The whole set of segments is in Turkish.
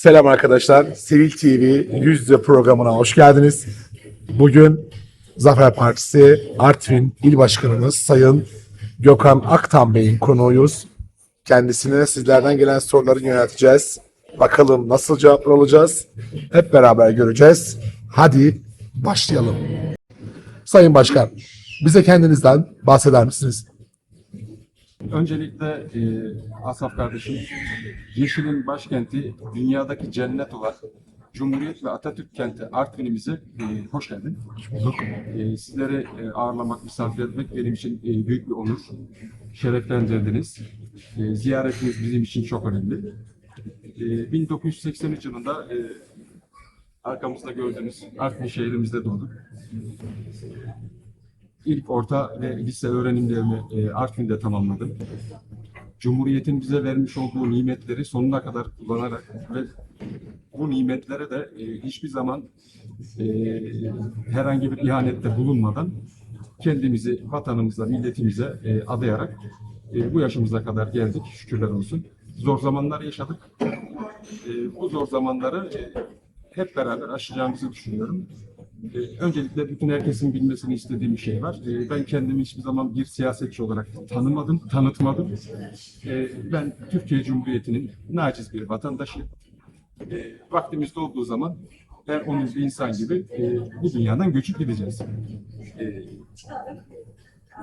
Selam arkadaşlar. Sevil TV Yüz Yüze programına hoş geldiniz. Bugün Zafer Partisi Artvin İl Başkanımız Sayın Gökhan Aktan Bey'in konuğuyuz. Kendisine sizlerden gelen soruları yönelteceğiz. Bakalım nasıl cevaplar alacağız? Hep beraber göreceğiz. Hadi başlayalım. Sayın Başkan, bize kendinizden bahseder misiniz? Öncelikle e, Asaf kardeşim, Yeşil'in başkenti, dünyadaki cennet olan Cumhuriyet ve Atatürk kenti Artvin'imize e, hoş geldin. bulduk. E, sizleri e, ağırlamak, misafir etmek benim için e, büyük bir onur. Şereflendirdiniz. E, ziyaretiniz bizim için çok önemli. E, 1983 yılında e, arkamızda gördüğünüz Artvin şehrimizde doğdum. İlk orta ve lise öğrenimlerimi e, Artvin'de tamamladım. Cumhuriyet'in bize vermiş olduğu nimetleri sonuna kadar kullanarak ve bu nimetlere de e, hiçbir zaman e, herhangi bir ihanette bulunmadan kendimizi vatanımıza, milletimize e, adayarak e, bu yaşımıza kadar geldik. Şükürler olsun. Zor zamanlar yaşadık. E, bu zor zamanları e, hep beraber aşacağımızı düşünüyorum. Ee, öncelikle bütün herkesin bilmesini istediğim bir şey var. Ee, ben kendimi hiçbir zaman bir siyasetçi olarak tanımadım, tanıtmadım. Ee, ben Türkiye Cumhuriyeti'nin naciz bir vatandaşıyım. Ee, vaktimiz olduğu zaman her onun bir insan gibi e, bu dünyadan göçüp gideceğiz.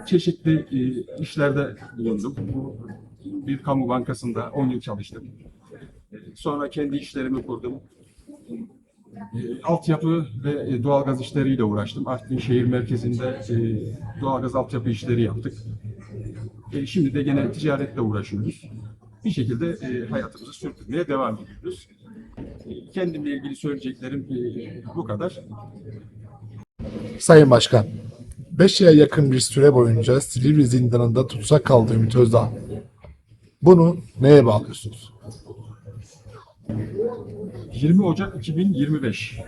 Çeşitli e, işlerde bulundum. Bir kamu bankasında 10 yıl çalıştım. Sonra kendi işlerimi kurdum. E, altyapı ve e, doğalgaz işleriyle uğraştım. Artvin şehir merkezinde e, doğalgaz altyapı işleri yaptık. E, şimdi de gene ticaretle uğraşıyoruz. Bir şekilde e, hayatımızı sürdürmeye devam ediyoruz. E, kendimle ilgili söyleyeceklerim bu kadar. Sayın Başkan, 5 yıla yakın bir süre boyunca Silivri zindanında tutsak kaldı Ümit Özdağ. Bunu neye bağlıyorsunuz? 20 Ocak 2025.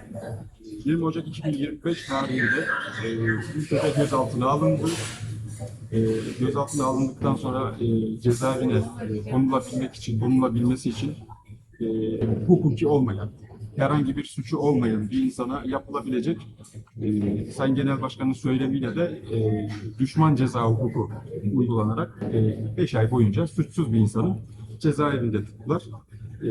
20 Ocak 2025 tarihinde e, Ülkede gözaltına alındı. E, gözaltına alındıktan sonra e, cezaevine e, konulabilmek için, konulabilmesi için e, hukuki olmayan, herhangi bir suçu olmayan bir insana yapılabilecek e, Sayın Genel Başkan'ın söylemiyle de e, düşman ceza hukuku uygulanarak 5 ay boyunca suçsuz bir insanı cezaevinde tuttular. Ee,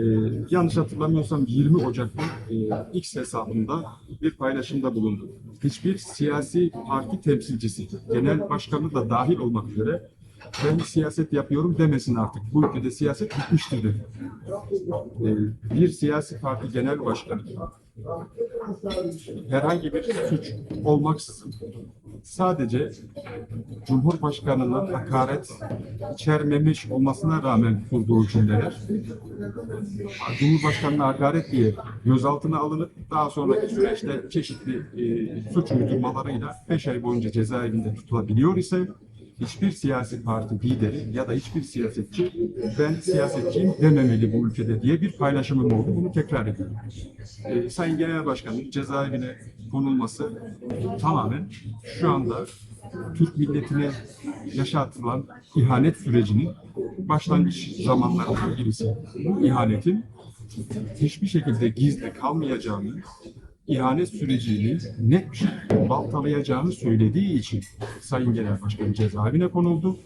yanlış hatırlamıyorsam 20 Ocak'ta e, X hesabında bir paylaşımda bulundu. Hiçbir siyasi parti temsilcisi, genel başkanı da dahil olmak üzere ben siyaset yapıyorum demesin artık. Bu ülkede siyaset bitmiştir dedi. Ee, bir siyasi parti genel başkanı herhangi bir suç olmaksızın sadece Cumhurbaşkanı'nın hakaret içermemiş olmasına rağmen kurduğu cümleler Cumhurbaşkanı'na hakaret diye gözaltına alınıp daha sonraki süreçte çeşitli e, suç uydurmalarıyla 5 ay boyunca cezaevinde tutulabiliyor ise hiçbir siyasi parti lideri ya da hiçbir siyasetçi ben siyasetçiyim dememeli bu ülkede diye bir paylaşımım oldu. Bunu tekrar ediyorum. E, Sayın Genel Başkan'ın cezaevine konulması tamamen şu anda Türk milletine yaşatılan ihanet sürecinin başlangıç zamanlarından birisi. Bu ihanetin hiçbir şekilde gizli kalmayacağını, ihanet sürecini net bir şekilde baltalayacağını söylediği için Sayın Genel Başkan cezaevine konuldu.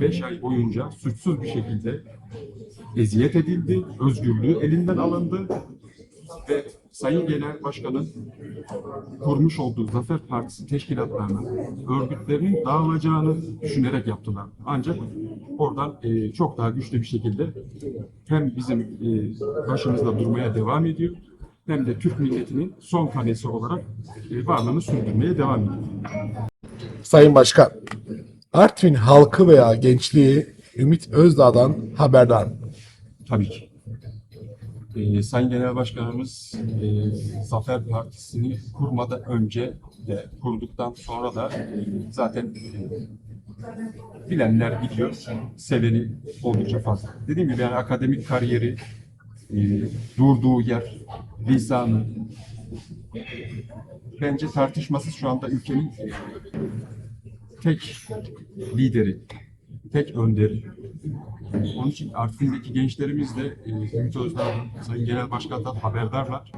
5 ay boyunca suçsuz bir şekilde eziyet edildi, özgürlüğü elinden alındı ve Sayın Genel Başkan'ın kurmuş olduğu Zafer Partisi teşkilatlarının, örgütlerinin dağılacağını düşünerek yaptılar. Ancak oradan e, çok daha güçlü bir şekilde hem bizim e, başımızda durmaya devam ediyor hem de Türk milletinin son tanesi olarak e, varlığını sürdürmeye devam ediyor. Sayın Başkan, Artvin halkı veya gençliği Ümit Özdağ'dan haberdar? Tabii ki. Ee, Sayın Genel Başkanımız e, Zafer Partisi'ni kurmadan önce de kurduktan sonra da e, zaten e, bilenler biliyor, seveni oldukça fazla. Dediğim gibi yani akademik kariyeri, durduğu yer, lisanı, bence tartışmasız şu anda ülkenin tek lideri. tek önderi. Onun için Artvin'deki gençlerimiz de e, Ümit Özdağ'ın, Sayın Genel Başkan'dan haberdarlar.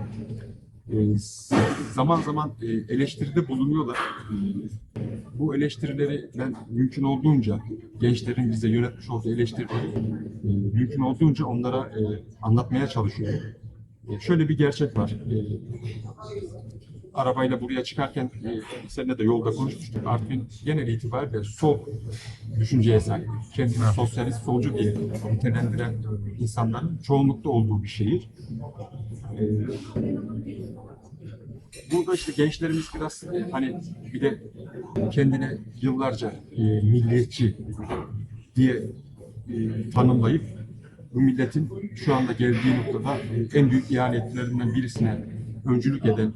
E, zaman zaman e, eleştiride bulunuyorlar. Bu eleştirileri ben mümkün olduğunca gençlerin bize yönetmiş olduğu eleştirileri e, mümkün olduğunca onlara e, anlatmaya çalışıyorum. E, şöyle bir gerçek var. E, arabayla buraya çıkarken e, seninle de yolda konuşmuştuk. Artvin genel itibariyle sol düşünceye sahip. Kendini sosyalist solcu diye nitelendiren insanların çoğunlukta olduğu bir şehir. E, burada işte gençlerimiz biraz hani bir de kendine yıllarca e, milliyetçi diye e, tanımlayıp bu milletin şu anda geldiği noktada e, en büyük ihanetlerinden birisine öncülük eden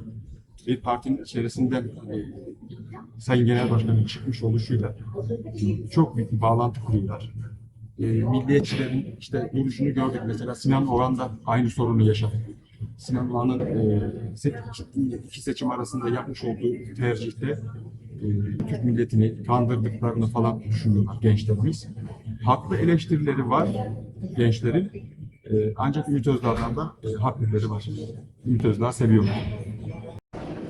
bir partinin içerisinden e, Sayın Genel Başkan'ın çıkmış oluşuyla çok büyük bir bağlantı kuruyorlar. E, milliyetçilerin işte duruşunu gördük. Mesela Sinan Oğan da aynı sorunu yaşadı. Sinan Oğan'ın e, iki seçim arasında yapmış olduğu tercihte e, Türk milletini kandırdıklarını falan düşünüyorlar gençlerimiz. Haklı eleştirileri var gençlerin. E, ancak Ümit Özdağ'dan da e, haklıları var. Ümit Özdağ'ı seviyorlar.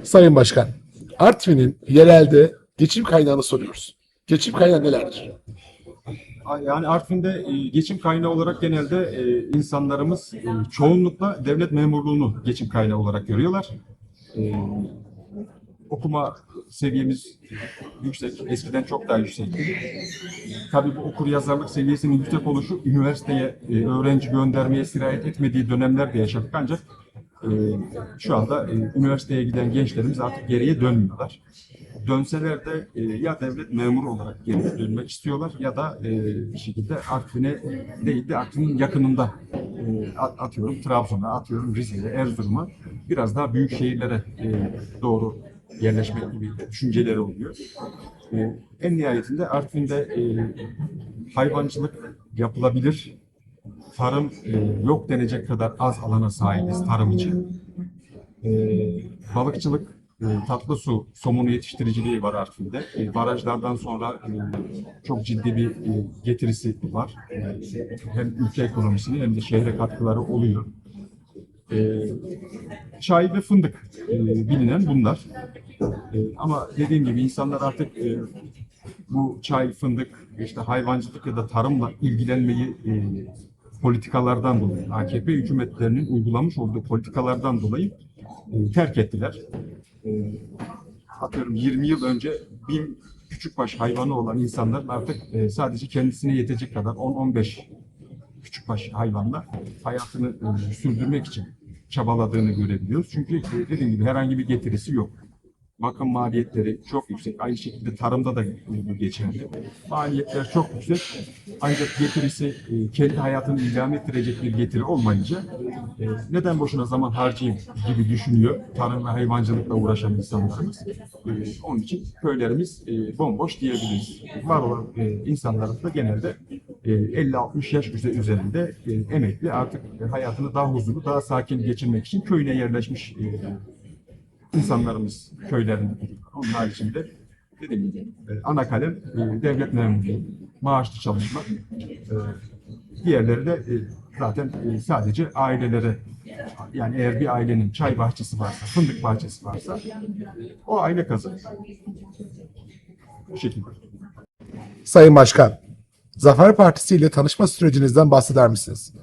Sayın Başkan, Artvin'in yerelde geçim kaynağını soruyoruz. Geçim kaynağı nelerdir? Yani Artvin'de e, geçim kaynağı olarak genelde e, insanlarımız e, çoğunlukla devlet memurluğunu geçim kaynağı olarak görüyorlar. Okuma seviyemiz yüksek, eskiden çok daha yüksekti. Tabii bu okur yazarlık seviyesinin yüksek oluşu üniversiteye öğrenci göndermeye sirayet etmediği dönemler de yaşadık ancak e, şu anda e, üniversiteye giden gençlerimiz artık geriye dönmüyorlar. Dönseler de e, ya devlet memuru olarak geri dönmek istiyorlar ya da e, bir şekilde Artvin'e değil de Artvin'in yakınında at- atıyorum Trabzon'a, atıyorum Rize'ye, Erzurum'a biraz daha büyük şehirlere doğru yerleşmek gibi düşünceleri oluyor. E, en nihayetinde Artvin'de e, hayvancılık yapılabilir. Tarım e, yok denecek kadar az alana sahibiz tarım için. E, balıkçılık, e, tatlı su, somonu yetiştiriciliği var Artvin'de. Barajlardan sonra çok ciddi bir getirisi var. Hem ülke ekonomisine hem de şehre katkıları oluyor. Çay ve fındık bilinen bunlar. Ama dediğim gibi insanlar artık bu çay, fındık, işte hayvancılık ya da tarımla ilgilenmeyi politikalardan dolayı, AKP hükümetlerinin uygulamış olduğu politikalardan dolayı e, terk ettiler. E, atıyorum 20 yıl önce bin küçükbaş hayvanı olan insanların artık e, sadece kendisine yetecek kadar 10-15 küçükbaş hayvanla hayatını e, sürdürmek için çabaladığını görebiliyoruz. Çünkü e, dediğim gibi herhangi bir getirisi yok. Bakım maliyetleri çok yüksek. Aynı şekilde tarımda da bu geçerli. Maliyetler çok yüksek. Ancak getirisi e, kendi hayatını idame ettirecek bir getiri olmayınca e, neden boşuna zaman harcayayım gibi düşünüyor tarım ve hayvancılıkla uğraşan insanlarımız. E, Onun için köylerimiz e, bomboş diyebiliriz. Var olan e, insanlarımız da genelde e, 50-60 yaş üze- üzerinde e, emekli artık e, hayatını daha huzurlu, daha sakin geçirmek için köyüne yerleşmiş e, insanlarımız köylerinde duruyorlar. Onun haricinde dediğim gibi e, ana kalem e, devlet memurluğu, maaşlı çalışma. E, diğerleri de e, zaten e, sadece ailelere yani eğer bir ailenin çay bahçesi varsa, fındık bahçesi varsa o aile kazanır. Bu şekilde. Sayın Başkan, Zafer Partisi ile tanışma sürecinizden bahseder misiniz?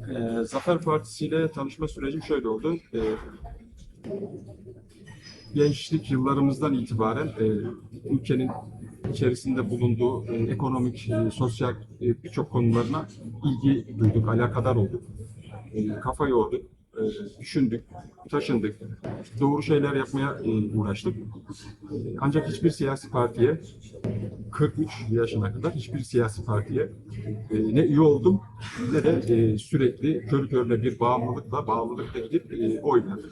Ee, Zafer Partisi ile tanışma sürecim şöyle oldu. Ee, gençlik yıllarımızdan itibaren e, ülkenin içerisinde bulunduğu e, ekonomik, e, sosyal e, birçok konularına ilgi duyduk, alakadar olduk. E, kafa yorduk, e, düşündük, taşındık, doğru şeyler yapmaya e, uğraştık. E, ancak hiçbir siyasi partiye 43 yaşına kadar hiçbir siyasi partiye e, ne üye oldum ne de e, sürekli körü körüne bir bağımlılıkla, bağımlılıkla gidip e, oy verdim.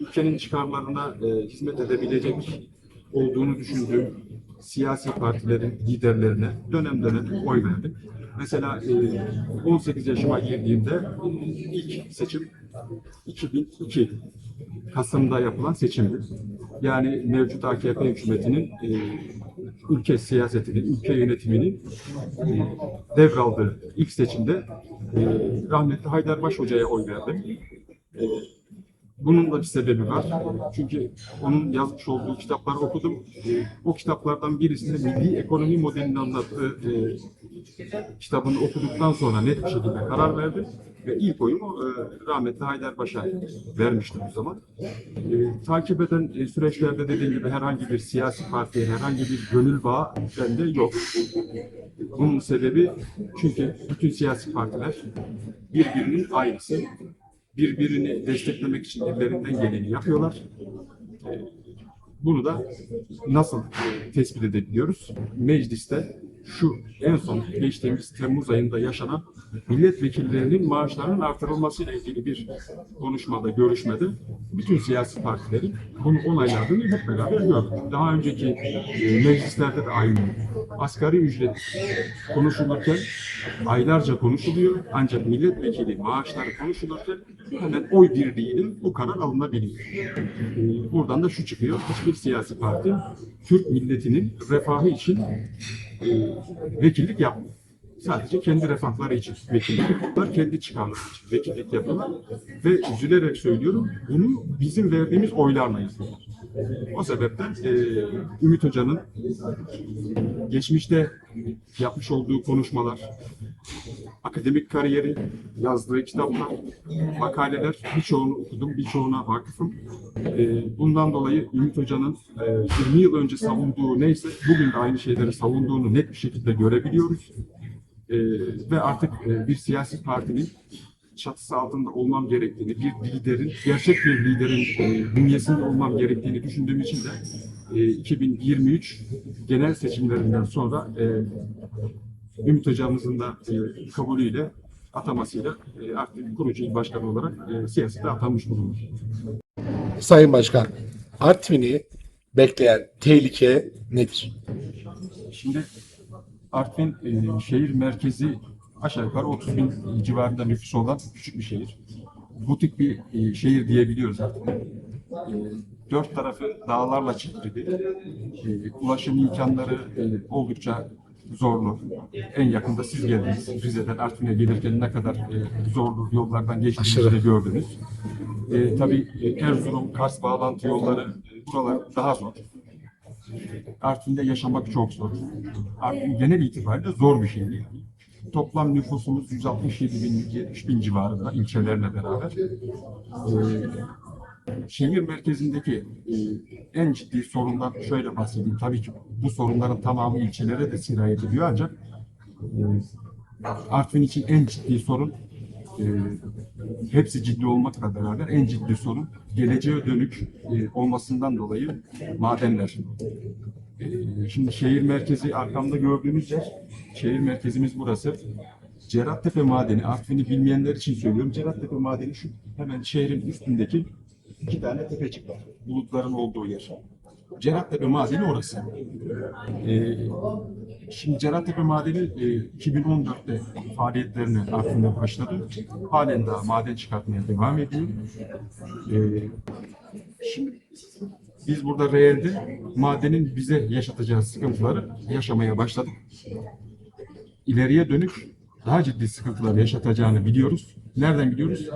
Ülkenin çıkarlarına e, hizmet edebilecek olduğunu düşündüğüm siyasi partilerin liderlerine dönem dönem oy verdim. Mesela e, 18 yaşıma girdiğimde e, ilk seçim 2002 Kasım'da yapılan seçimdi. Yani mevcut AKP hükümetinin e, ülke siyasetinin, ülke yönetiminin e, devraldığı ilk seçimde e, rahmetli Haydarbaş Hoca'ya oy verdim. Bunun da bir sebebi var. Çünkü onun yazmış olduğu kitapları okudum. O kitaplardan birisinde milli ekonomi modelini anlattığı e, kitabını okuduktan sonra net bir şekilde karar verdim. Ve ilk oyumu e, rahmetli Haydarbaş'a vermiştim o zaman. E, takip eden e, süreçlerde dediğim gibi herhangi bir siyasi partiye, herhangi bir gönül bağı bende yok. Bunun sebebi çünkü bütün siyasi partiler birbirinin aynısı. Birbirini desteklemek için ellerinden geleni yapıyorlar. E, Bunu da nasıl e, tespit edebiliyoruz? Mecliste şu en son geçtiğimiz Temmuz ayında yaşanan milletvekillerinin maaşlarının artırılmasıyla ilgili bir konuşmada, görüşmede bütün siyasi partilerin bunu onayladığını hep beraber gördük. Daha önceki e, meclislerde de aynı. Asgari ücret konuşulurken aylarca konuşuluyor ancak milletvekili maaşları konuşulurken hemen oy birliğiyle bu karar alınabiliyor. E, Buradan da şu çıkıyor, hiçbir siyasi parti Türk milletinin refahı için e, vekillik yapmıyor. Sadece kendi refahları için vekillik kendi çıkarları için vekillik yapıyorlar. Ve üzülerek söylüyorum, bunu bizim verdiğimiz oylarla yapıyorlar. O sebepten e, Ümit Hoca'nın geçmişte yapmış olduğu konuşmalar, akademik kariyeri, yazdığı kitaplar, makaleler birçoğunu okudum, birçoğuna vakıfım. Ee, bundan dolayı Ümit Hoca'nın e, 20 yıl önce savunduğu neyse bugün de aynı şeyleri savunduğunu net bir şekilde görebiliyoruz. Ee, ve artık e, bir siyasi partinin çatısı altında olmam gerektiğini, bir liderin, gerçek bir liderin e, bünyesinde olmam gerektiğini düşündüğüm için de e, 2023 genel seçimlerinden sonra e, Ümit Hocamızın da e, kabulüyle atamasıyla e, artık kurucu il başkanı olarak e, siyasete atanmış bulunur. Sayın Başkan, Artvin'i bekleyen tehlike nedir? Şimdi Artvin e, şehir merkezi aşağı yukarı 30 bin civarında nüfusu olan küçük bir şehir. Butik bir e, şehir diyebiliyoruz artık. E, dört tarafı dağlarla çevrili. E, ulaşım imkanları e, oldukça zorlu. En yakında siz geldiniz. Rize'den Artvin'e gelirken ne kadar e, zorlu yollardan geçtiğimizi de gördünüz. E, tabii Erzurum, Kars bağlantı yolları buralar daha zor. Artvin'de yaşamak çok zor. Artvin genel itibariyle zor bir şehir. Yani. Toplam nüfusumuz 167 bin, 70 bin civarında ilçelerle beraber. Ee, şehir merkezindeki e, en ciddi sorundan şöyle bahsedeyim. Tabii ki bu sorunların tamamı ilçelere de sirayet ediyor ancak e, Artvin için en ciddi sorun e, hepsi ciddi olmakla beraber en ciddi sorun geleceğe dönük e, olmasından dolayı madenler. E, şimdi şehir merkezi arkamda gördüğünüz yer, şehir merkezimiz burası. Cerattepe Madeni, Artvin'i bilmeyenler için söylüyorum. Cerattepe Madeni şu hemen şehrin üstündeki iki tane tepecik var. Bulutların olduğu yer. Cerattepe Madeni orası. E, Şimdi Cerattepe Madeni e, 2014'te faaliyetlerini Artvin'de başladı. Halen daha maden çıkartmaya devam ediyor. E, şimdi biz burada reelde madenin bize yaşatacağı sıkıntıları yaşamaya başladık. İleriye dönük daha ciddi sıkıntılar yaşatacağını biliyoruz. Nereden biliyoruz?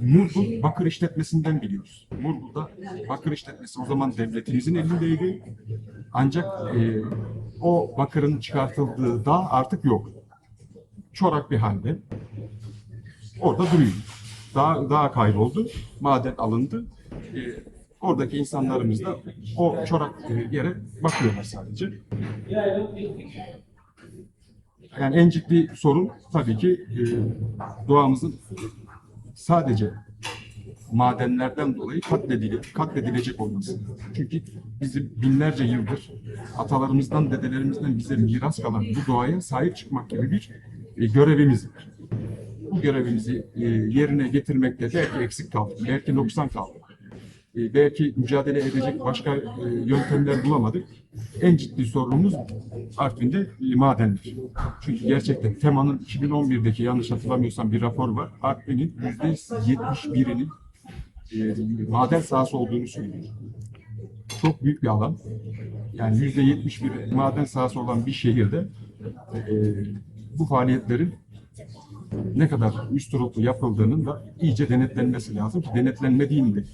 Murgul Bakır işletmesinden biliyoruz. Murgul'da Bakır işletmesi o zaman devletimizin elindeydi. Ancak e, o bakırın çıkartıldığı dağ artık yok. Çorak bir halde. Orada duruyor. Dağ, dağ kayboldu. Maden alındı. E, oradaki insanlarımız da o çorak e, yere bakıyorlar sadece. Yani en ciddi sorun tabii ki e, doğamızın sadece madenlerden dolayı katledile, katledilecek olması. Çünkü bizim binlerce yıldır atalarımızdan, dedelerimizden bize miras kalan bu doğaya sahip çıkmak gibi bir e, görevimiz var. Bu görevimizi e, yerine getirmekte belki eksik kaldık, belki noksan kaldık. E, belki mücadele edecek başka e, yöntemler bulamadık. En ciddi sorunumuz Artvin'de e, madenler. Çünkü gerçekten TEMA'nın 2011'deki yanlış hatırlamıyorsam bir rapor var. Artvin'in %71'inin e, maden sahası olduğunu söylüyor. Çok büyük bir alan. yani yüzde yetmiş bir maden sahası olan bir şehirde e, bu faaliyetlerin ne kadar üstüruplu yapıldığının da iyice denetlenmesi lazım ki denetlenmediğini de.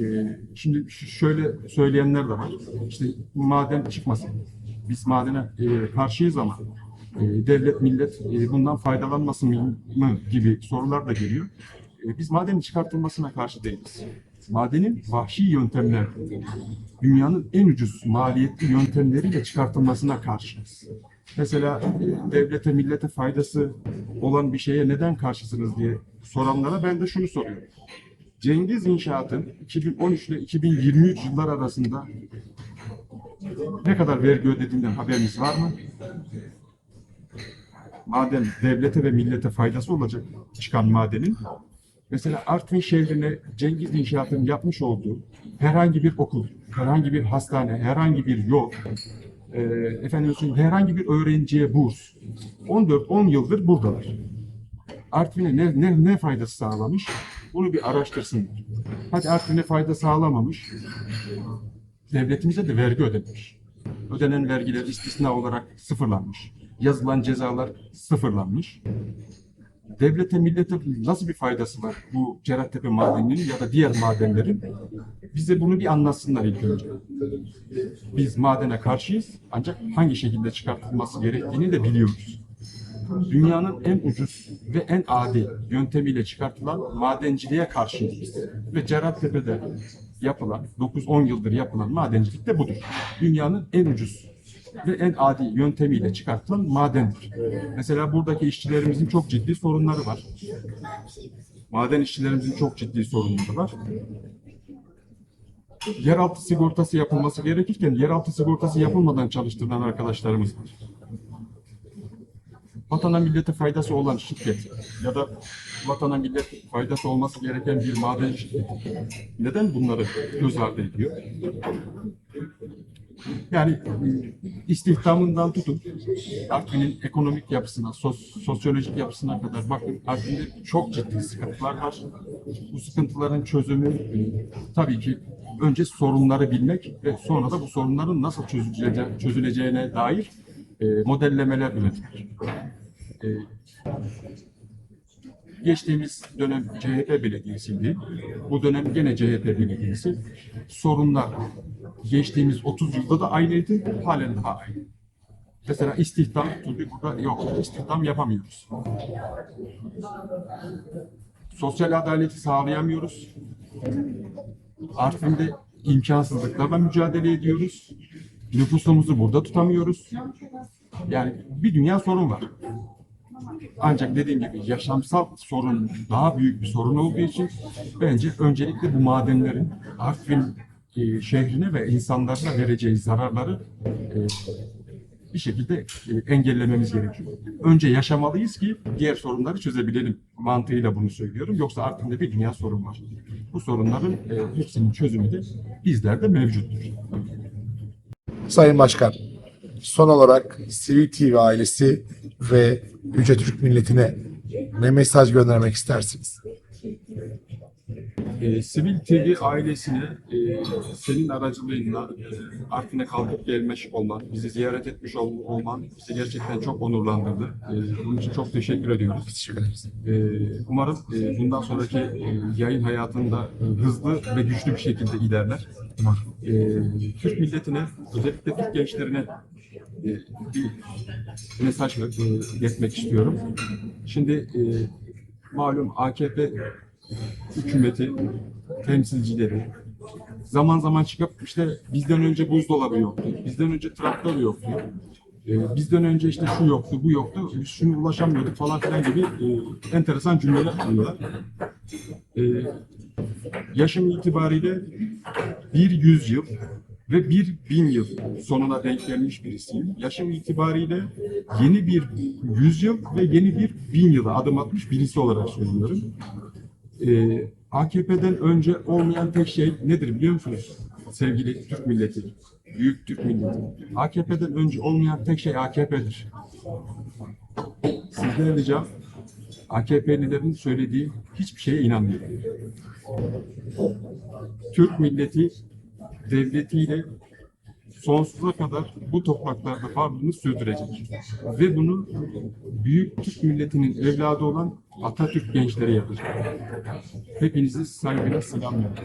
Ee, şimdi şöyle söyleyenler de var. İşte maden çıkmasın. Biz madene e, karşıyız ama e, devlet millet e, bundan faydalanmasın mı mı gibi sorular da geliyor. E, biz madenin çıkartılmasına karşı değiliz. Madenin vahşi yöntemler, dünyanın en ucuz maliyetli yöntemleriyle çıkartılmasına karşıyız. Mesela e, devlete, millete faydası olan bir şeye neden karşısınız diye soranlara ben de şunu soruyorum. Cengiz İnşaat'ın 2013 ile 2023 yıllar arasında ne kadar vergi ödediğinden haberiniz var mı? Maden devlete ve millete faydası olacak çıkan madenin mesela Artvin şehrine Cengiz İnşaat'ın yapmış olduğu herhangi bir okul, herhangi bir hastane, herhangi bir yol, e, efendim herhangi bir öğrenciye burs 14-10 yıldır buradalar. Artvin'e ne, ne, ne faydası sağlamış? Bunu bir araştırsınlar. Hadi Artvin'e fayda sağlamamış. Devletimize de vergi ödemiş. Ödenen vergiler istisna olarak sıfırlanmış. Yazılan cezalar sıfırlanmış. Devlete, millete nasıl bir faydası var bu Cerattepe madeninin ya da diğer madenlerin? Bize bunu bir anlatsınlar ilk önce. Biz madene karşıyız ancak hangi şekilde çıkartılması gerektiğini de biliyoruz dünyanın en ucuz ve en adi yöntemiyle çıkartılan madenciliğe karşıyız biz. Ve Cerattepe'de yapılan, 9-10 yıldır yapılan madencilik de budur. Dünyanın en ucuz ve en adi yöntemiyle çıkartılan madendir. Mesela buradaki işçilerimizin çok ciddi sorunları var. Maden işçilerimizin çok ciddi sorunları var. Yeraltı sigortası yapılması gerekirken yeraltı sigortası yapılmadan çalıştırılan arkadaşlarımız var vatana millete faydası olan şirket ya da vatana millet faydası olması gereken bir maden şirketi neden bunları göz ardı ediyor? Yani e, istihdamından tutun Artvin'in ekonomik yapısına, sos- sosyolojik yapısına kadar bakın Artvin'de çok ciddi sıkıntılar var. Bu sıkıntıların çözümü tabii ki önce sorunları bilmek ve sonra da bu sorunların nasıl çözülece- çözüleceğine dair e, modellemeler üretmek. E, geçtiğimiz dönem CHP belediyesiydi. Bu dönem gene CHP belediyesi. Sorunlar geçtiğimiz 30 yılda da aynıydı, halen daha aynı. Mesela istihdam türlü burada yok. İstihdam yapamıyoruz. Sosyal adaleti sağlayamıyoruz. Artvin'de imkansızlıklarla mücadele ediyoruz. Nüfusumuzu burada tutamıyoruz. Yani bir dünya sorun var. Ancak dediğim gibi yaşamsal sorun daha büyük bir sorun olduğu için bence öncelikle bu madenlerin Artvin e, şehrine ve insanlarına vereceği zararları e, bir şekilde e, engellememiz gerekiyor. Önce yaşamalıyız ki diğer sorunları çözebilelim mantığıyla bunu söylüyorum. Yoksa Artvin'de bir dünya sorun var. Bu sorunların e, hepsinin çözümü de bizlerde mevcuttur. Sayın Başkan, son olarak Sivil TV ailesi ve Yüce Türk milletine ne mesaj göndermek istersiniz? E, Sivil TV ailesine e, senin aracılığıyla e, Artvin'e kalkıp gelmiş olman, bizi ziyaret etmiş ol- olman bizi gerçekten çok onurlandırdı. E, bunun için çok teşekkür ediyoruz. E, umarım e, bundan sonraki e, yayın hayatında e, hızlı ve güçlü bir şekilde ilerler. E, Türk milletine, özellikle Türk gençlerine e, bir mesaj e, iletmek istiyorum. Şimdi e, malum AKP hükümeti, temsilcileri zaman zaman çıkıp işte bizden önce buzdolabı yoktu, bizden önce traktör yoktu, e, bizden önce işte şu yoktu, bu yoktu, biz şunu ulaşamıyorduk falan filan gibi e, enteresan cümleler kuruyorlar. E, yaşım itibariyle bir yüzyıl ve bir bin yıl sonuna denk gelmiş birisiyim. Yaşım itibariyle yeni bir yüzyıl ve yeni bir bin yıla adım atmış birisi olarak söylüyorum. Ee, AKP'den önce olmayan tek şey nedir biliyor musunuz? Sevgili Türk milleti, büyük Türk milleti. AKP'den önce olmayan tek şey AKP'dir. Sizden ricam AKP'lilerin söylediği hiçbir şeye inanmayın. Türk milleti devletiyle sonsuza kadar bu topraklarda varlığını sürdürecek. Ve bunu büyük Türk milletinin evladı olan Atatürk gençleri yapacak. Hepinizi saygıyla selamlıyorum.